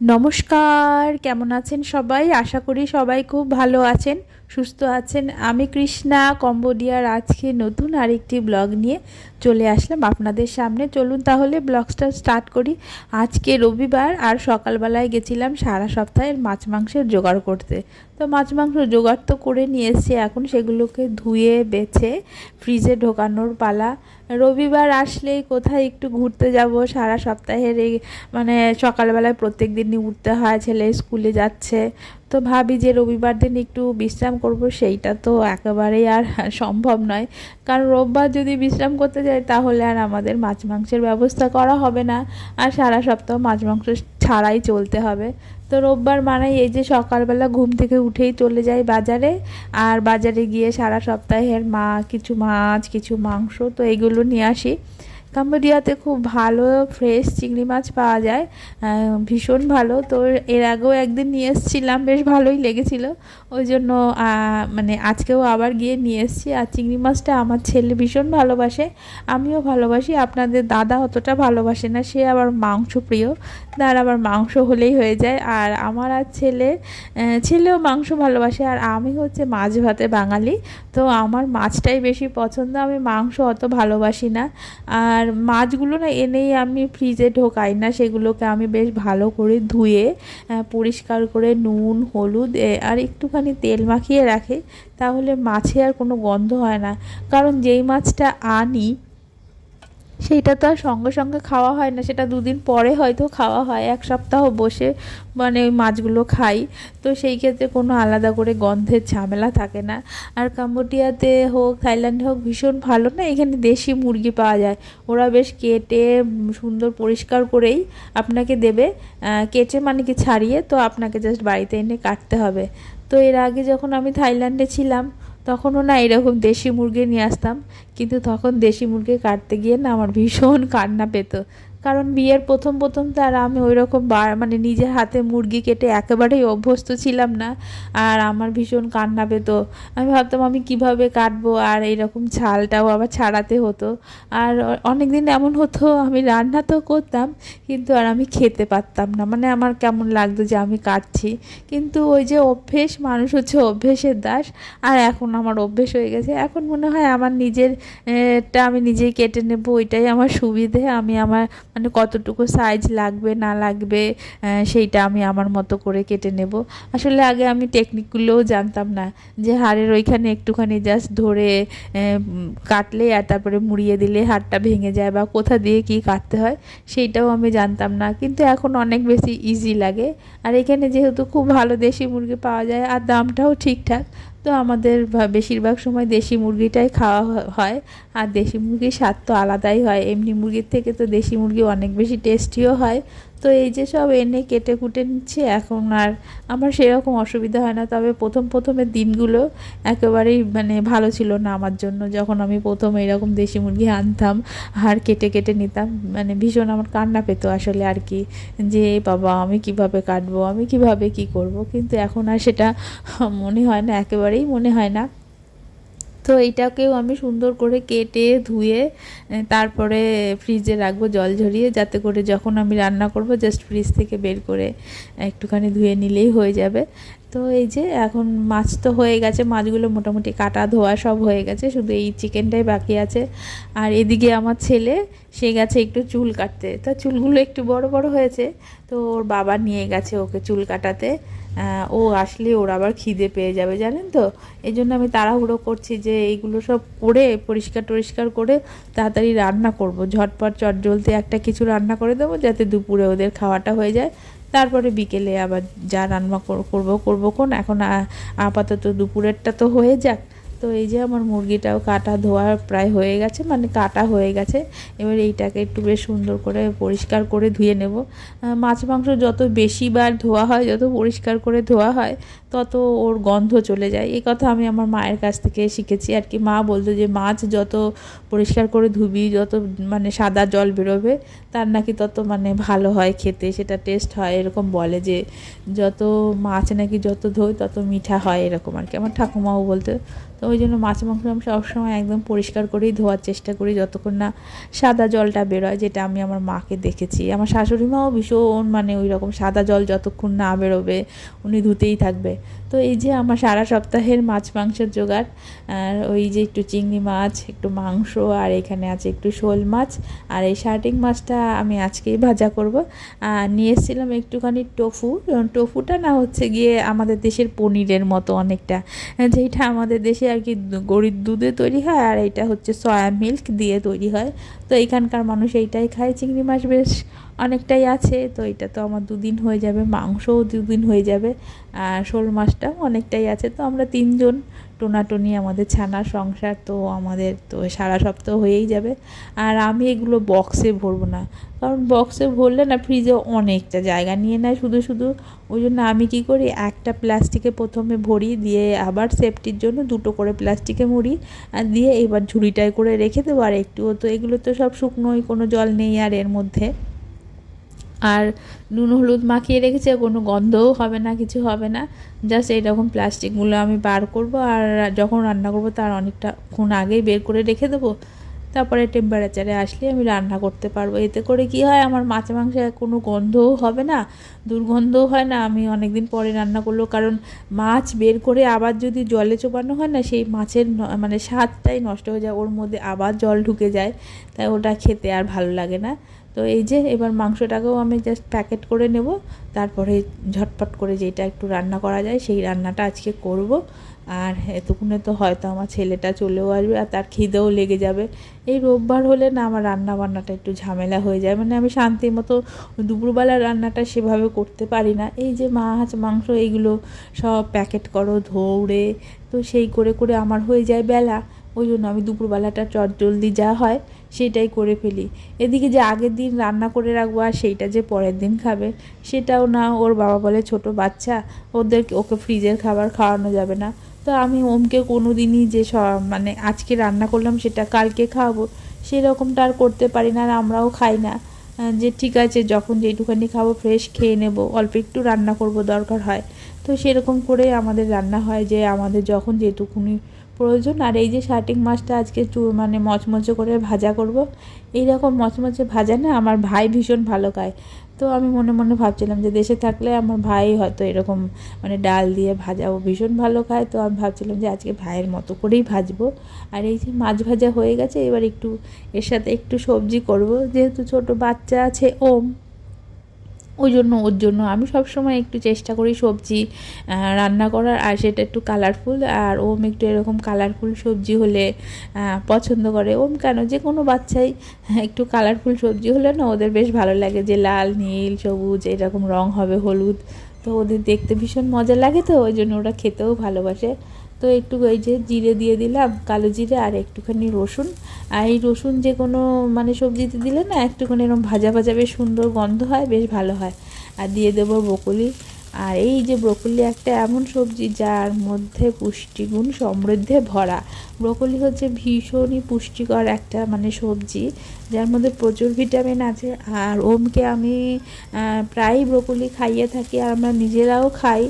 নমস্কার কেমন আছেন সবাই? আশা করি সবাই খুব ভালো আছেন। সুস্থ আছেন। আমি কৃষ্ণা, কম্বোডিয়ার আজকে নতুন আরেকটি ব্লগ নিয়ে চলে আসলাম আপনাদের সামনে। চলুন তাহলে ব্লগটা স্টার্ট করি। আজকে রবিবার আর সকালবেলায় গেছিলাম সারা সপ্তাহের মাছ মাংসের জোগাড় করতে। তো মাছ মাংস জোগাড় তো করে নিয়ে এসেছি এখন। সেগুলোকে ধুয়ে, বেছে, ফ্রিজে ঢোকানোর পালা। রবিবার আসলেই কোথায় একটু ঘুরতে যাব? সারা সপ্তাহের এই মানে সকালবেলায় প্রত্যেক দিনই উঠতে হয়, ছেলে স্কুলে যাচ্ছে। তো ভাবি যে রবিবার দিন একটু বিশ্রাম করব, সেইটা তো একেবারেই আর সম্ভব নয়। কারণ রোববার যদি বিশ্রাম করতে যাই, তাহলে আর আমাদের মাছ মাংসের ব্যবস্থা করা হবে না। আর সারা সপ্তাহ মাছ মাংস ছাড়াই চলতে হবে। তো রোববার মানে এই যে সকালবেলা ঘুম থেকে উঠেই চলে যাই বাজারে। আর বাজারে গিয়ে সারা সপ্তাহের মা, কিছু মাছ, কিছু মাংস, তো এগুলো নিয়ে আসি। কাম্বোডিয়াতে খুব ভালো ফ্রেশ চিংড়ি মাছ পাওয়া যায়। ভীষণ ভালো। তো এর আগেও একদিন নিয়ে এসেছিলাম, বেশ ভালোই লেগেছিল। ওই জন্য মানে আজকেও আবার গিয়ে নিয়ে এসেছি। আর চিংড়ি মাছটা আমার ছেলে ভীষণ ভালোবাসে, আমিও ভালোবাসি। আপনাদের দাদা অতটা ভালোবাসে না, সে আবার মাংস প্রিয় তার আবার মাংস হলেই হয়ে যায়। আর আমার আর ছেলে ছেলেও মাংস ভালোবাসে। আর আমি হচ্ছে মাছ ভাতে বাঙালি। তো আমার মাছটাই বেশি পছন্দ। আমি মাংস অত ভালোবাসি না। আর আর মাছগুলো না এনেই আমি ফ্রিজে ঢোকাই না, সেগুলোকে আমি বেশ ভালো করে ধুয়ে পরিষ্কার করে নুন, হলুদ আর একটুখানি তেল মাখিয়ে রাখি, তাহলে মাছে আর কোনো গন্ধ হয় না। কারণ যেই মাছটা আনি সেইটা তো আর সঙ্গে সঙ্গে খাওয়া হয় না, সেটা দুদিন পরে হয়তো খাওয়া হয়, এক সপ্তাহ বসে মানে ওই মাছগুলো খাই। তো সেই ক্ষেত্রে কোনো আলাদা করে গন্ধের ঝামেলা থাকে না। আর কাম্বোডিয়াতে হোক, থাইল্যান্ডে হোক, ভীষণ ভালো না, এখানে দেশি মুরগি পাওয়া যায়। ওরা বেশ কেটে, সুন্দর পরিষ্কার করেই আপনাকে দেবে কেটে মানে কি ছাড়িয়ে তো আপনাকে জাস্ট বাড়িতে এনে কাটতে হবে। তো এর আগে যখন আমি থাইল্যান্ডে ছিলাম তখনও না এরকম দেশি মুরগি নিয়ে আসতাম, কিন্তু তখন দেশি মুরগি কাটতে গিয়ে না আমার ভীষণ কান্না পেত। কারণ বিয়ের প্রথম প্রথম তো আর আমি ওই রকম মানে নিজের হাতে মুরগি কেটে একেবারেই অভ্যস্ত ছিলাম না। আর আমার ভীষণ কান্না পেত। আমি ভাবতাম আমি কীভাবে কাটবো আর এইরকম ছালটাও আবার ছাড়াতে হতো। আর অনেক দিন এমন হতো, আমি রান্না তো করতাম, কিন্তু আর আমি খেতে পারতাম না। মানে আমার কেমন লাগতো যে আমি কাটছি। কিন্তু ওই যে অভ্যেস, মানুষ হচ্ছে অভ্যেসের দাস। আর এখন আমার অভ্যেস হয়ে গেছে। এখন মনে হয় আমার নিজের টা আমি নিজেই কেটে নেব, ওইটাই আমার সুবিধে। আমি আমার মানে কতটুকু সাইজ লাগবে, না লাগবে সেইটা আমি আমার মতো করে কেটে নেব। আসলে আগে আমি টেকনিকগুলোও জানতাম না যে হাড়ের ওইখানে একটুখানি জাস্ট ধরে কাটলে আর তারপরে মুড়িয়ে দিলে হাড়টা ভেঙে যায় বা কোথা দিয়ে কি কাটতে হয়, সেইটাও আমি জানতাম না। কিন্তু এখন অনেক বেশি ইজি লাগে। আর এখানে যেহেতু খুব ভালো দেশি মুরগি পাওয়া যায় আর দামটাও ঠিকঠাক তো আমাদের বেশিরভাগ সময় দেশি মুরগিটাই খাওয়া হয়। আর দেশি মুরগির স্বাদ তো আলাদাই হয়। এমনি মুরগির থেকে তো দেশি মুরগি অনেক বেশি টেস্টিও হয়। তো এই যে সব এনে কেটে কুটে নিচ্ছে, এখন আর আমার সেরকম অসুবিধা হয় না। তবে প্রথম প্রথমের দিনগুলো একেবারেই মানে ভালো ছিল না আমার জন্য। যখন আমি প্রথম এরকম দেশি মুরগি আনতাম আর কেটে কেটে নিতাম মানে ভীষণ আমার কান্না পেতো আসলে আর কি, যে বাবা, আমি কীভাবে কাটবো, আমি কীভাবে কি করব? কিন্তু এখন আর সেটা মনে হয় না, একেবারেই মনে হয় না। তো এইটাকেও আমি সুন্দর করে কেটে ধুয়ে তারপরে ফ্রিজে রাখব জল ঝরিয়ে, যাতে করে যখন আমি রান্না করব জাস্ট ফ্রিজ থেকে বের করে একটুখানি ধুয়ে নিলেই হয়ে যাবে। তো এই যে এখন মাছ তো হয়ে গেছে, মাছগুলো মোটামুটি কাটা ধোয়া সব হয়ে গেছে, শুধু এই চিকেনটাই বাকি আছে। আর এদিকে আমার ছেলে, সে গেছে একটু চুল কাটতে। তা চুলগুলো একটু বড় বড় হয়েছে, তো ওর বাবা নিয়ে গেছে ওকে চুল কাটাতে। ও আসলে ওর আবার খিদে পেয়ে যাবে, জানেন তো? এই জন্য আমি তাড়াহুড়ো করছি যে এইগুলো সব করে, পরিষ্কার টরিষ্কার করে তাড়াতাড়ি রান্না করব। ঝটপট চট জ্বলতে একটা কিছু রান্না করে দেবো, যাতে দুপুরে ওদের খাওয়াটা হয়ে যায়। তারপরে বিকেলে আবার যা রান্না করব করব কোন এখন আপাতত দুপুরেরটা তো হয়ে যাক। তো এই যে আমার মুরগিটাও কাটা ধোয়া প্রায় হয়ে গেছে মানে কাটা হয়ে গেছে। এবার এইটাকে একটু বেশ সুন্দর করে পরিষ্কার করে ধুয়ে নেব। মাছ মাংস যত বেশিবার ধোয়া হয়, যত পরিষ্কার করে ধোয়া হয় তত ওর গন্ধ চলে যায়। এই কথা আমি আমার মায়ের কাছ থেকে শিখেছি। আর কি মা বলতো যে, মাছ যত পরিষ্কার করে ধুবি, যত মানে সাদা জল বেরোবে, তার নাকি তত মানে ভালো হয় খেতে, সেটা টেস্ট হয়। এরকম বলে যে, যত মাছ নাকি যত ধোয় তত মিঠা হয়, এরকম আর কি। আমার ঠাকুমাও বলতো, তো ওই জন্য মাছ মাংস আমি সবসময় একদম পরিষ্কার করেই ধোয়ার চেষ্টা করি, যতক্ষণ না সাদা জলটা বেরোয়, যেটা আমি আমার মাকে দেখেছি। আমার শাশুড়ি মাও ভীষণ মানে ওই রকম সাদা জল যতক্ষণ না বেরোবে, উনি ধুতেই থাকবে। তো এই যে আমার সারা সপ্তাহের মাছ মাংসের জোগাড়, আর ওই যে একটু চিংড়ি মাছ, একটু মাংস, আর এখানে আছে একটু শোল মাছ, আর এই শার্টিং মাছটা আমি আজকেই ভাজা করব। আর নিয়ে এসেছিলাম একটুখানি টোফু টোফুটা না হচ্ছে গিয়ে আমাদের দেশের পনিরের মতো অনেকটা, যেটা আমাদের দেশে আর কি গরিব দুধে তৈরি হয়, আর এটা হচ্ছে সয়া মিল্ক দিয়ে তৈরি হয়। তো এখানকার মানুষ এইটাই খায়, চিংড়ি মাছ বেশ অনেকটাই আছে, তো এটা তো আমার দুদিন হয়ে যাবে, মাংসও দুদিন হয়ে যাবে, আর শোল মাছটাও অনেকটাই আছে, তো আমরা তিনজন টোনাটুনি আমাদের ছানার সংসার, তো আমাদের তো সারা সপ্তাহ হয়েই যাবে, আর আমি এগুলো বক্সে ভরবো না, কারণ বক্সে ভরলে না ফ্রিজে অনেকটা জায়গা নিয়ে নেয় শুধু শুধু, ওই জন্য আমি কী করি, একটা প্লাস্টিকে প্রথমে ভরি, দিয়ে আবার সেফটির জন্য দুটো করে প্লাস্টিকে মুড়ি, আর দিয়ে এবার ঝুড়িটায় করে রেখে দেবো, আর একটুও তো এগুলো তো সব শুকনোই, কোনো জল নেই আর এর মধ্যে। আর নুন, হলুদ মাখিয়ে রেখেছে কোনো গন্ধও হবে না, কিছু হবে না। জাস্ট এইরকম প্লাস্টিকগুলো আমি বার করব আর যখন রান্না করব তার অনেকটা ক্ষণ আগেই বের করে রেখে দেবো। তারপরে টেম্পারেচারে আসলে আমি রান্না করতে পারব। এতে করে কি হয়, আমার মাছ মাংসে কোনো গন্ধও হবে না, দুর্গন্ধও হয় না। আমি অনেক দিন পরে রান্না করল, কারণ মাছ বের করে আবার যদি জলে চোপানো হয় না, সেই মাছের মানে স্বাদটাই নষ্ট হয়ে যায়। ওর মধ্যে আবার জল ঢুকে যায়, তাই ওটা খেতে আর ভালো লাগে না। তো এই যে এবার মাংসটাকেও আমি জাস্ট প্যাকেট করে নেব। তারপরে ঝটপট করে যেটা একটু রান্না করা যায় সেই রান্নাটা আজকে করব। আর এতক্ষণে তো হয়তো আমার ছেলেটা চলেও আসবে আর তার খিদেও লেগে যাবে। এই রোববার হলে না আমার রান্না বান্নাটা একটু ঝামেলা হয়ে যায়। মানে আমি শান্তি মতো দুপুরবেলার রান্নাটা সেভাবে করতে পারি না। এই যে মাছ, মাংস এইগুলো সব প্যাকেট করো ধৌড়ে তো সেই করে করে আমার হয়ে যায় বেলা। ওই জন্য আমি দুপুরবেলাটা চট জলদি যা হয় সেটাই করে ফেলি। এদিকে যে আগের দিন রান্না করে রাখব আর সেইটা যে পরের দিন খাবে, সেটাও না ওর বাবা বলে ছোট বাচ্চা, ওদের ওকে ফ্রিজের খাবার খাওয়ানো যাবে না। তো আমি ওমকে কোনো দিনই যে মানে আজকে রান্না করলাম সেটা কালকে খাওয়াবো, সেরকমটা আর করতে পারি না আর আমরাও খাই না। যে ঠিক আছে যখন যেটুখানি খাব ফ্রেশ খেয়ে নেব, অল্প একটু রান্না করব দরকার হয়। তো সেরকম করে আমাদের রান্না হয় যে আমাদের যখন যেটুকুনি প্রয়োজন। আর এই যে শার্টিং মাছটা আজকে মানে মচমচে করে ভাজা করব। এই রকম মচমচে ভাজা না আমার ভাই ভীষণ ভালো খায়। তো আমি মনে মনে ভাবছিলাম যে দেশে থাকলে আমার ভাই হয়তো এরকম মানে ডাল দিয়ে ভাজাও ভীষণ ভালো খায়। তো আমি ভাবছিলাম যে আজকে ভাইয়ের মতো করেই ভাজবো। আর এই যে মাছ ভাজা হয়ে গেছে, এবার একটু এর সাথে একটু সবজি করব। যেহেতু ছোট বাচ্চা আছে, ওম। ওই জন্য, ওর জন্য। আমি সবসময় একটু চেষ্টা করি সবজি রান্না করার, আর সেটা একটু কালারফুল আর ওম একটু এরকম কালারফুল সবজি হলে পছন্দ করে। ওম কেন? যে কোনো বাচ্চাই একটু কালারফুল সবজি হলে না ওদের বেশ ভালো লাগে যে লাল, নীল, সবুজ, এরকম রং হবে, হলুদ তো ওদের দেখতে ভীষণ মজা লাগে তো, ওই জন্য ওরা খেতেও ভালোবাসে। তো একটু ওই যে জিরে দিয়ে দিলাম, কালো জিরে আর একটুখানি রসুন। আর এই রসুন যে কোনো মানে সবজিতে দিলে না, একটুখানি এরকম ভাজা ভাজা বেশ সুন্দর গন্ধ হয়, বেশ ভালো হয়। আর দিয়ে দেবো বকুলি আর এই যে ব্রকলি একটা এমন সবজি যার মধ্যে পুষ্টিগুণ সমৃদ্ধে ভরা। ব্রকলি হচ্ছে ভীষণই পুষ্টিকর একটা মানে সবজি, যার মধ্যে প্রচুর ভিটামিন আছে। আর ওমকে আমি প্রায়ই ব্রকলি খাইয়ে থাকি আর আমরা নিজেরাও খাই।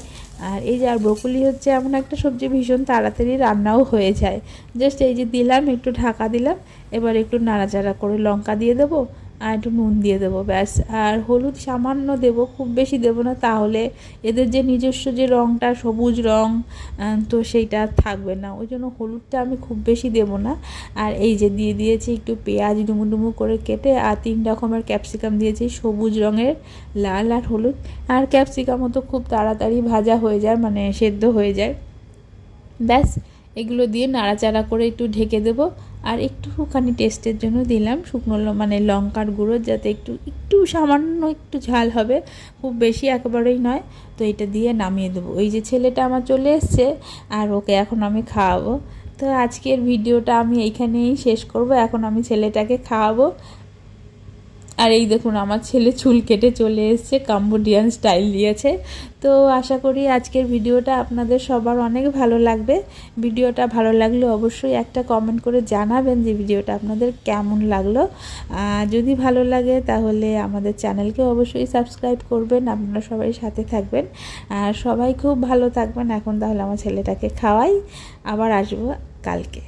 আর এই যে, আর ব্রকলি হচ্ছে এমন একটা সবজি ভীষণ তাড়াতাড়ি রান্নাও হয়ে যায়। জাস্ট এই যে দিলাম, একটু ঢাকা দিলাম, এবার একটু নাড়াচাড়া করে লঙ্কা দিয়ে দেবো। আর একটু নুন দিয়ে দেবো, ব্যাস। আর হলুদ সামান্য দেবো, খুব বেশি দেবো না, তাহলে এদের যে নিজস্ব যে রঙটা সবুজ রং তো সেইটা থাকবে না। ওই জন্য হলুদটা আমি খুব বেশি দেবো না। আর এই যে দিয়ে দিয়েছি একটু পেঁয়াজ ডুমু ডুমু করে কেটে, আর তিন রকমের ক্যাপসিকাম দিয়েছি, সবুজ রঙের, লাল আর হলুদ। আর ক্যাপসিকামও তো খুব তাড়াতাড়ি ভাজা হয়ে যায় মানে সেদ্ধ হয়ে যায়। ব্যাস, এগুলো দিয়ে নাড়াচাড়া করে একটু ঢেকে দেবো। আর একটুখানি টেস্টের জন্য দিলাম শুকনো মানে লঙ্কার গুঁড়ো যাতে একটু একটু সামান্য একটু ঝাল হবে, খুব বেশি একেবারেই নয়। তো এটা দিয়ে নামিয়ে দেবো। ওই যে ছেলেটা আমার চলে এসছে আর ওকে এখন আমি খাওয়াবো। তো আজকের ভিডিওটা আমি এইখানেই শেষ করব। এখন আমি ছেলেটাকে খাওয়াবো। আর এই দেখুন, আমার ছেলে চুল কেটে চলে এসছে কাম্বোডিয়ান স্টাইল দিয়েছে। তো আশা করি আজকের ভিডিওটা আপনাদের সবার অনেক ভালো লাগবে। ভিডিওটা ভালো লাগলে অবশ্যই একটা কমেন্ট করে জানাবেন যে ভিডিওটা আপনাদের কেমন লাগল। যদি ভালো লাগে, তাহলে আমাদের চ্যানেলকে অবশ্যই সাবস্ক্রাইব করবেন, আপনারা সবাই সাথে থাকবেন। আর সবাই খুব ভালো থাকবেন। এখন তাহলে আমার ছেলেটাকে খাওয়াই, আবার আসব কালকে।